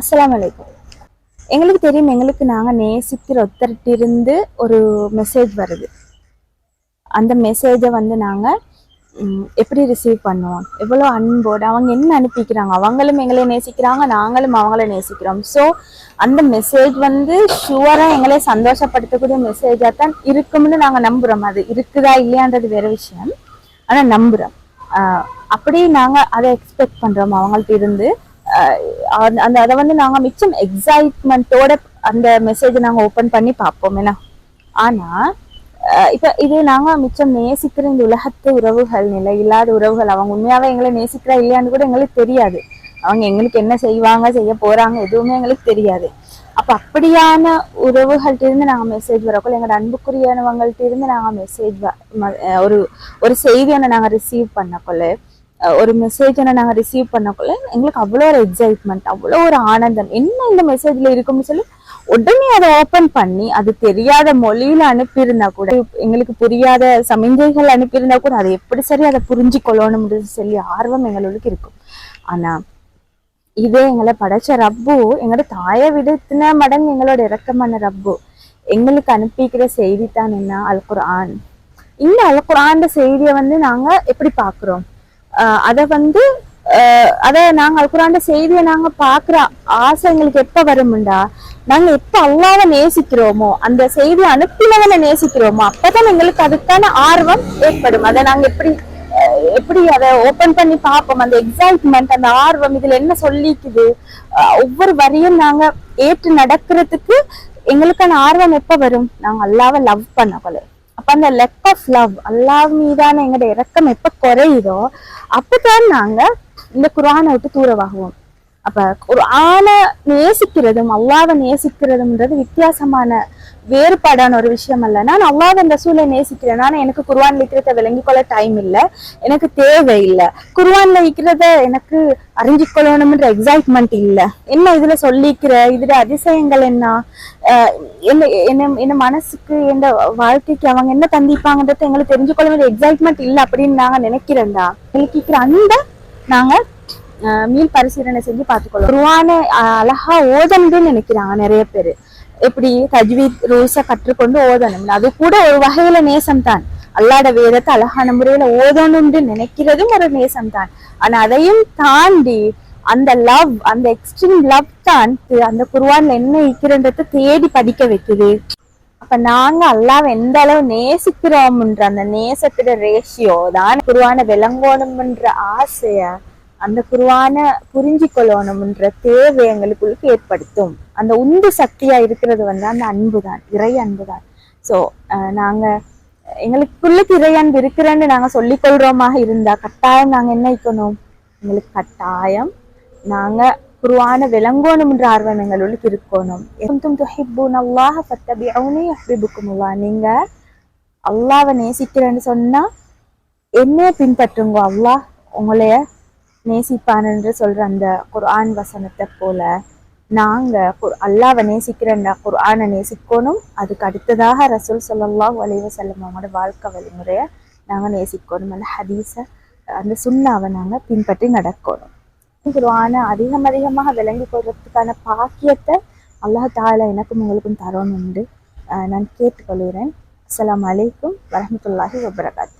அஸ்லாம் வலைக்கம் எங்களுக்கு தெரியும் எங்களுக்கு நாங்கள் நேசிக்கிற ஒருத்தர்கிட்ட இருந்து ஒரு மெசேஜ் வருது. அந்த மெசேஜை வந்து நாங்கள் எப்படி ரிசீவ் பண்ணுவோம்? எவ்வளோ அன்போடு அவங்க என்ன அனுப்பிக்கிறாங்க? அவங்களும் எங்களை நேசிக்கிறாங்க நாங்களும் அவங்கள நேசிக்கிறோம். ஸோ அந்த மெசேஜ் வந்து ஷுவராக எங்களை சந்தோஷப்படுத்தக்கூடிய மெசேஜாக தான் இருக்கும்னு நாங்கள் நம்புகிறோம் அது இருக்குதா இல்லையான்றது வேற விஷயம். ஆனால் நம்புகிறோம் அப்படி நாங்கள் அதை எக்ஸ்பெக்ட் பண்ணுறோம் அவங்கள்ட்ட இருந்து அந்த- அந்த அதை வந்து நாங்கள் மிச்சம் எக்ஸைட்மெண்ட்டோட அந்த மெசேஜை நாங்கள் ஓப்பன் பண்ணி பார்ப்போம் என்ன? ஆனால் இப்போ இது நாங்கள் மிச்சம் நேசிக்கிற இந்த உலகத்து உறவுகள் நிலை இல்லாத உறவுகள் அவங்க உண்மையாகவே எங்களை நேசிக்கிறா இல்லையான்னு கூட எங்களுக்கு தெரியாது. அவங்க எங்களுக்கு என்ன செய்வாங்க செய்ய போகிறாங்க எதுவுமே எங்களுக்கு தெரியாது. அப்போ அப்படியான உறவுகள்ட்ட இருந்து நாங்கள் மெசேஜ் வரக்குள்ள எங்களோட அன்புக்குரியவங்கள்ட்ட இருந்து நாங்கள் மெசேஜ் ஒரு ஒரு செய்தியை நாங்கள் ரிசீவ் பண்ணக்குள்ள ஒரு மெசேஜ் என்ன நாங்க ரிசீவ் பண்ணக்குள்ள எங்களுக்கு அவ்வளோ ஒரு எக்ஸைட்மெண்ட் அவ்வளோ ஒரு ஆனந்தம். என்ன இந்த மெசேஜ்ல இருக்கும்னு சொல்லி உடனே அதை ஓப்பன் பண்ணி அது தெரியாத மொழியில அனுப்பியிருந்தா கூட எங்களுக்கு புரியாத சமிஞ்சைகள் அனுப்பியிருந்தா கூட அதை எப்படி சரி அதை புரிஞ்சு கொள்ளணும்னு சொல்லி ஆர்வம் எங்களுக்கு இருக்கும். ஆனா இதே எங்களை படைச்ச ரப்பு எங்களோட தாயை விடுத்தின மடங்கு எங்களோட இறக்கமான ரப்பு. எங்களுக்கு அனுப்பிக்கிற செய்தி தான் என்ன? அல் குர்ஆன். இந்த அல் குர்ஆன் செய்தியை வந்து நாங்கள் எப்படி பார்க்குறோம்? அதை வந்து அதை நாங்கள் அல் செய்தியை நாங்கள் பார்க்குற ஆசை எங்களுக்கு எப்போ வரும்டா? நாங்கள் எப்போ அல்லாத நேசிக்கிறோமோ அந்த செய்தி அனுப்பினவனை நேசிக்கிறோமோ அப்போதான் எங்களுக்கு அதுக்கான ஆர்வம் ஏற்படும். அதை நாங்கள் எப்படி எப்படி அதை ஓபன் பண்ணி பார்ப்போம்? அந்த எக்ஸைட்மெண்ட் அந்த ஆர்வம் இதில் என்ன சொல்லிக்குது? ஒவ்வொரு வரியும் நாங்கள் ஏற்று நடக்கிறதுக்கு எங்களுக்கான ஆர்வம் எப்போ வரும்? நாங்கள் அல்லாவை லவ் பண்ண போல அந்த லெக் ஆஃப் லவ் அல்லாஹ் மீதான எங்களோட இறக்கம் எப்போ குறையுதோ அப்பதான் நாங்கள் இந்த குரானை விட்டு தூரமாகுவோம் அப்ப ஒரு ஆணை நேசிக்கிறதும் அல்லாவை நேசிக்கிறதும்ன்றது வித்தியாசமான வேறுபாடான ஒரு விஷயம் அல்ல. நான் அல்லாத அந்த சூழலை நேசிக்கிறேன். நான் எனக்கு குர்ஆன்ல இருக்கிறத விளங்கி கொள்ள டைம் இல்லை. எனக்கு தேவை இல்லை. குர்ஆன்ல இருக்கிறத எனக்கு அறிஞ்சு கொள்ளணும்ன்ற எக்ஸைட்மெண்ட் இல்ல. என்ன இதுல சொல்லிக்கிற? இதுல அதிசயங்கள் என்ன? அஹ் என்ன என்ன என்ன மனசுக்கு எந்த வாழ்க்கைக்கு அவங்க என்ன தந்திப்பாங்கன்றத எங்களுக்கு தெரிஞ்சு கொள்ள வேண்டிய எக்ஸைட்மெண்ட் இல்லை அப்படின்னு நாங்க நினைக்கிறேன்டா எங்களுக்கு இருக்கிற அந்த நாங்க மீள் பரிசீலனை செஞ்சு பார்த்துக்கொள்ளும். குருவான அழகா ஓதணும்னு நினைக்கிறாங்க நிறைய பேர். எப்படி தஜ்வீத் ரூல்ஸை கற்றுக்கொண்டு ஓதணும். அது கூட ஒரு வகையில நேசம் தான் அல்லாட வேதத்தை அழகான முறையில ஓதணும்னு நினைக்கிறதும் ஒரு நேசம் தான் ஆனா அதையும் தாண்டி அந்த லவ் அந்த எக்ஸ்ட்ரீம் லவ் தான் அந்த குருவான்ல என்ன இருக்கிறன்றத தேடி படிக்க வைக்குது. அப்ப நாங்க அல்லாஹ் எந்த அளவு நேசிக்கிறோம்ன்ற அந்த நேசத்தோட ரேஷியோ தான் குருவான விளங்கணும்ன்ற ஆசைய அந்த குருவான புரிஞ்சு கொள்ளணும்ன்ற தேவை எங்களுக்குள்ளுக்கு ஏற்படுத்தும். அந்த உந்து சக்தியா இருக்கிறது வந்து அந்த அன்பு தான் இறை அன்பு தான் ஸோ நாங்க எங்களுக்குள்ளுக்கு இறை அன்பு இருக்கிறேன்னு நாங்க சொல்லிக் கொள்றோமாக இருந்தா கட்டாயம் நாங்க என்ன வைக்கணும்? எங்களுக்கு கட்டாயம் நாங்க குருவான விளங்கணும்ன்ற ஆர்வம் எங்களுக்கு இருக்கணும். அல்லாஹ் ஃபத்தபிஊனி யுஹ்பிபுக்குமுல்லாஹ் நீங்க அல்லாவை நேசிக்கிறேன்னு சொன்னா என்னைய பின்பற்றுங்க அல்லாஹ். உங்களைய நேசிப்பான்னு சொல்ற அந்த குர்ஆன் வசனத்தை போல நாங்க குர்- அல்லாஹ்வை குர்ஆனை நேசிக்கணும். அதுக்கு அடுத்ததாக ரசூல் ஸல்லல்லாஹு வலிவு செல்லும் அவங்களோட வாழ்க்கை வழிமுறையை நாங்க நேசிக்கணும். அந்த ஹதீஸை அந்த சுண்ணாவை நாங்க பின்பற்றி நடக்கணும். குர்ஆனை அதிகம் அதிகமாக விளங்கி கொள்றதுக்கான பாக்கியத்தை அல்லாஹ் தாலா எனக்கும் உங்களுக்கும் தரணும் என்று நான் கேட்டுக்கொள்கிறேன். அஸ்லாம் அலைக்கும் வரமத்துல்லாஹி வபரகாத்து.